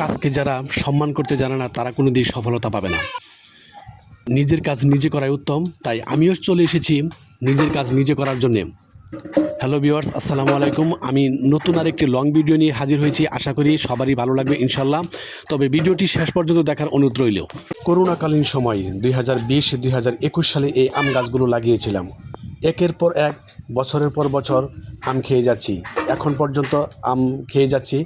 কাজকে যারা সম্মান করতে জানে না, তারা কোনো দিন সফলতা পাবে না। নিজের কাজ নিজে করাই উত্তম, তাই আমিও চলে এসেছি নিজের কাজ নিজে করার জন্যে। হ্যালো ভিউয়ার্স, আসসালামু আলাইকুম। আমি নতুন আর একটি লং ভিডিও নিয়ে হাজির হয়েছি। আশা করি সবারই ভালো লাগবে ইনশাল্লাহ তবে ভিডিওটি শেষ পর্যন্ত দেখার অনুরোধ রইল। করোনাকালীন সময় দুই হাজার বিশ, দুই হাজার একুশ সালে এই আম গাছগুলো লাগিয়েছিলাম। একের পর এক, বছরের পর বছর আম খেয়ে যাচ্ছি। এখন পর্যন্ত আম খেয়ে যাচ্ছি।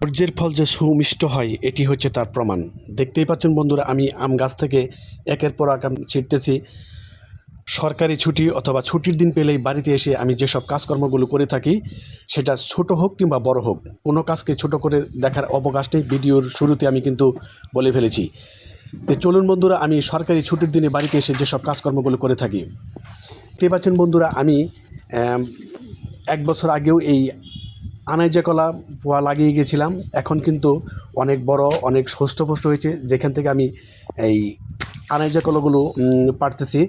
ধৈর্যের ফল যে সুমিষ্ট হয়, এটি হচ্ছে তার প্রমাণ। দেখতেই পাচ্ছেন বন্ধুরা, আমি আম গাছ থেকে একের পর এক আম ছিঁড়তেছি সরকারি ছুটি অথবা ছুটির দিন পেলেই বাড়িতে এসে আমি যেসব কাজকর্মগুলো করে থাকি, সেটা ছোট হোক কিংবা বড় হোক, কোনো কাজকে ছোট করে দেখার অবকাশ নেই। ভিডিওর শুরুতে আমি কিন্তু বলে ফেলেছি। তো চলুন বন্ধুরা, আমি সরকারি ছুটির দিনে বাড়িতে এসে যেসব কাজকর্মগুলো করে থাকি। দেখতে পাচ্ছেন বন্ধুরা আমি, এক বছর আগেও এই আনাইজা কলা পোয়া লাগিয়ে গেছিলাম, এখন কিন্তু অনেক বড়, অনেক সুস্থপুষ্ট হয়েছে। যেখান থেকে আমি এই আনাইজা কলাগুলো পারতেছি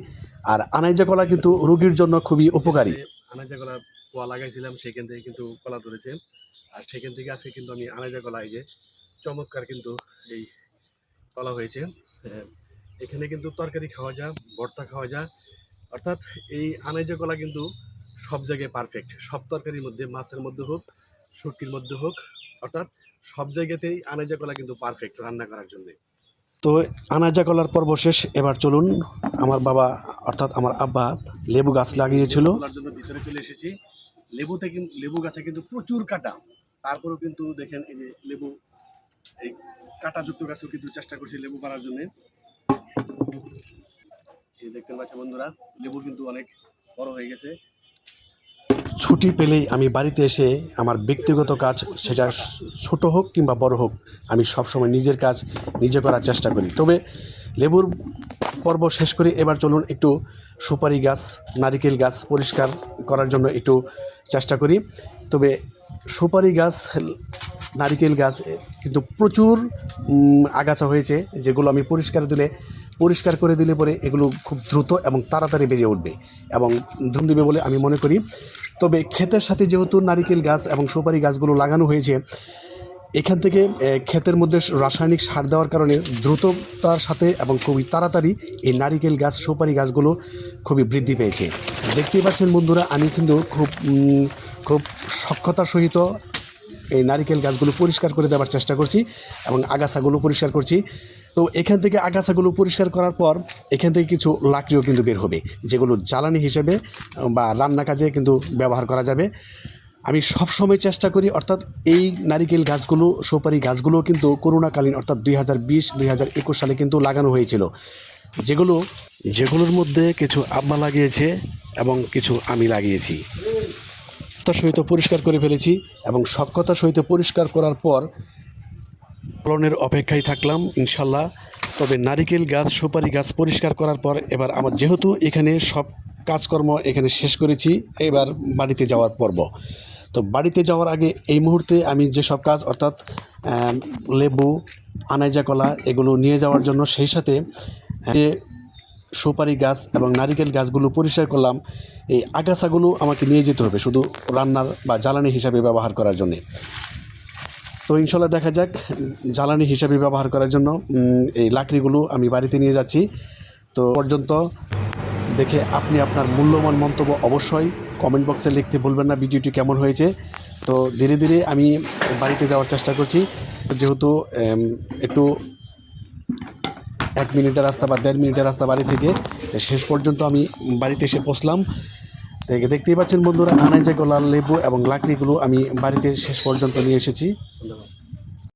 আর আনাইজা কলা কিন্তু রোগীর জন্য খুবই উপকারী। আনাইজা কলা পোয়া লাগাইছিলাম, সেখান থেকে কিন্তু কলা ধরেছে। আর সেখান থেকে আজকে কিন্তু আমি আনাইজা কলা, এই যে চমৎকার কিন্তু এই কলা হয়েছে। এখানে কিন্তু তরকারি খাওয়া যায়, ভর্তা খাওয়া যায়। অর্থাৎ এই আনাইজা কলা কিন্তু সব জায়গায় পারফেক্ট সব তরকারির মধ্যে, মাছের মধ্যে হোক শুটকির মধ্যে হোক অর্থাৎ সব জায়গাতেই আনাজা কলা কিন্তু পারফেক্ট রান্না করার জন্য। তো আনাজা কলার পর্ব শেষ এবার চলুন আমার বাবা অর্থাৎ আমার আব্বা লেবু গাছ লাগিয়েছিল। জন্য ভিতরে চলে এসেছি। লেবুতে কিন্তু লেবু গাছে কিন্তু প্রচুর কাটা। তারপরেও কিন্তু দেখেন এই যে লেবু এই কাটাযুক্ত গাছেও কিন্তু চেষ্টা করছি লেবু পাড়ার জন্য। এই দেখতে পাচ্ছেন বন্ধুরা লেবু কিন্তু অনেক বড় হয়ে গেছে। ছুটি পেলেই আমি বাড়িতে এসে আমার ব্যক্তিগত কাজ সেটা ছোট হোক কিংবা বড় হোক, আমি সবসময় নিজের কাজ নিজে করার চেষ্টা করি। তবে লেবুর পর্ব শেষ করে এবার চলুন একটু সুপারি গাছ, নারিকেল গাছ পরিষ্কার করার জন্য একটু চেষ্টা করি। তবে সুপারি গাছ, নারিকেল গাছ কিন্তু প্রচুর আগাছা হয়েছে, যেগুলো আমি পরিষ্কার দিলে, পরিষ্কার করে দিলে পরে এগুলো খুব দ্রুত এবং তাড়াতাড়ি বেরিয়ে উঠবে এবং ধুম দিবে বলে আমি মনে করি। তবে ক্ষেতের সাথে যেহেতু নারিকেল গাছ এবং সুপারি গাছগুলো লাগানো হয়েছে, এখান থেকে ক্ষেতের মধ্যে রাসায়নিক সার দেওয়ার কারণে দ্রুততার সাথে এবং খুবই তাড়াতাড়ি এই নারিকেল গাছ, সুপারি গাছগুলো খুবই বৃদ্ধি পেয়েছে। দেখতেই পাচ্ছেন বন্ধুরা, আমি কিন্তু খুব খুব সক্ষতার সহিত এই নারিকেল গাছগুলো পরিষ্কার করে দেওয়ার চেষ্টা করছি এবং আগাছাগুলো পরিষ্কার করছি। তো এখান থেকে আগাছাগুলো পরিষ্কার করার পর এখান থেকে কিছু লাকড়িও কিন্তু বের হবে, যেগুলো জ্বালানি হিসেবে বা রান্না কাজে কিন্তু ব্যবহার করা যাবে। আমি সব সময় চেষ্টা করি, অর্থাৎ এই নারিকেল গাছগুলো, সুপারি গাছগুলো কিন্তু করোনাকালীন, অর্থাৎ দুই হাজার বিশ, দুই হাজার একুশ সালে কিন্তু লাগানো হয়েছিল। যেগুলো, যেগুলোর মধ্যে কিছু আব্বা লাগিয়েছে এবং কিছু আমি লাগিয়েছি। সহিত পরিষ্কার করে ফেলেছি এবং সক্ষতার সহিত পরিষ্কার করার পর ফলনের অপেক্ষায় থাকলাম, ইনশাল্লাহ। তবে নারিকেল গাছ, সুপারি গাছ পরিষ্কার করার পর এবার আমার যেহেতু এখানে সব কাজকর্ম এখানে শেষ করেছি, এবার বাড়িতে যাওয়ার পর্ব। তো বাড়িতে যাওয়ার আগে এই মুহূর্তে আমি যেসব কাজ, অর্থাৎ লেবু, আনাইজা কলা এগুলো নিয়ে যাওয়ার জন্য সেই সাথে যে সুপারি গাছ এবং নারিকেল গাছগুলো পরিষ্কার করলাম, এই আগাছাগুলো আমাকে নিয়ে যেতে হবে শুধু রান্নার বা জ্বালানি হিসাবে ব্যবহার করার জন্যে। তো ইনশাল্লাহ দেখা যাক জ্বালানি হিসাবে ব্যবহার করার জন্য এই লাকড়িগুলো আমি বাড়িতে নিয়ে যাচ্ছি। তো পর্যন্ত দেখে আপনি আপনার মূল্যবান মন্তব্য অবশ্যই কমেন্ট বক্সে লিখতে ভুলবেন না, ভিডিওটি কেমন হয়েছে। তো ধীরে ধীরে আমি বাড়িতে যাওয়ার চেষ্টা করছি। যেহেতু একটু এক মিনিটের রাস্তা বা দেড় মিনিটের রাস্তা বাড়ি থেকে, শেষ পর্যন্ত আমি বাড়িতে এসে পৌঁছলাম। দেখে দেখতেই পাচ্ছেন বন্ধুরা আনাইজা গোলাল লেবু এবং লাকড়িগুলো আমি বাড়িতে শেষ পর্যন্ত নিয়ে এসেছি।